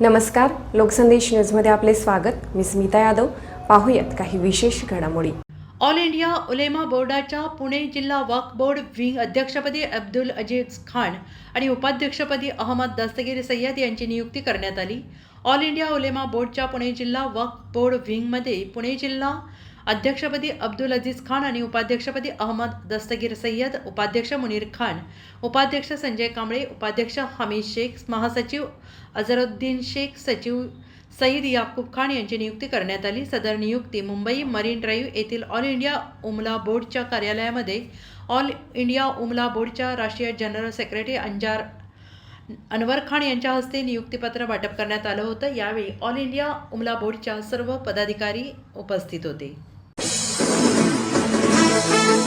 नमस्कार लोकसंदेश न्यूजमध्ये आपले स्वागत. मी स्मिता यादव. पाहूयात काही विशेष घडामोडी. ऑल इंडिया उलेमा बोर्डाच्या पुणे जिल्हा वक्फ बोर्ड विंग अध्यक्षपदी अब्दुल अजीज खान आणि उपाध्यक्षपदी अहमद दस्तगीर सय्यद यांची नियुक्ती करण्यात आली. ऑल इंडिया उलेमा बोर्डच्या पुणे जिल्हा वक्फ बोर्ड विंगमध्ये पुणे जिल्हा अध्यक्षपदी अब्दुल अजीज खान आणि उपाध्यक्षपदी अहमद दस्तगीर सय्यद उपाध्यक्ष मुनीर खान उपाध्यक्ष संजय कांबळे उपाध्यक्ष हमीद शेख महासचिव अझरुद्दीन शेख सचिव सईद याकूब खान यांची नियुक्ती करण्यात आली. सदर नियुक्ती मुंबई मरीन ड्राईव्ह येथील ऑल इंडिया उमला बोर्डच्या कार्यालयामध्ये ऑल इंडिया उमला बोर्डच्या राष्ट्रीय जनरल सेक्रेटरी अंजार अनवर खान यांच्या हस्ते नियुक्तीपत्र वाटप करण्यात आलं होतं. यावेळी ऑल इंडिया उमला बोर्डच्या सर्व पदाधिकारी उपस्थित होते. Thank you.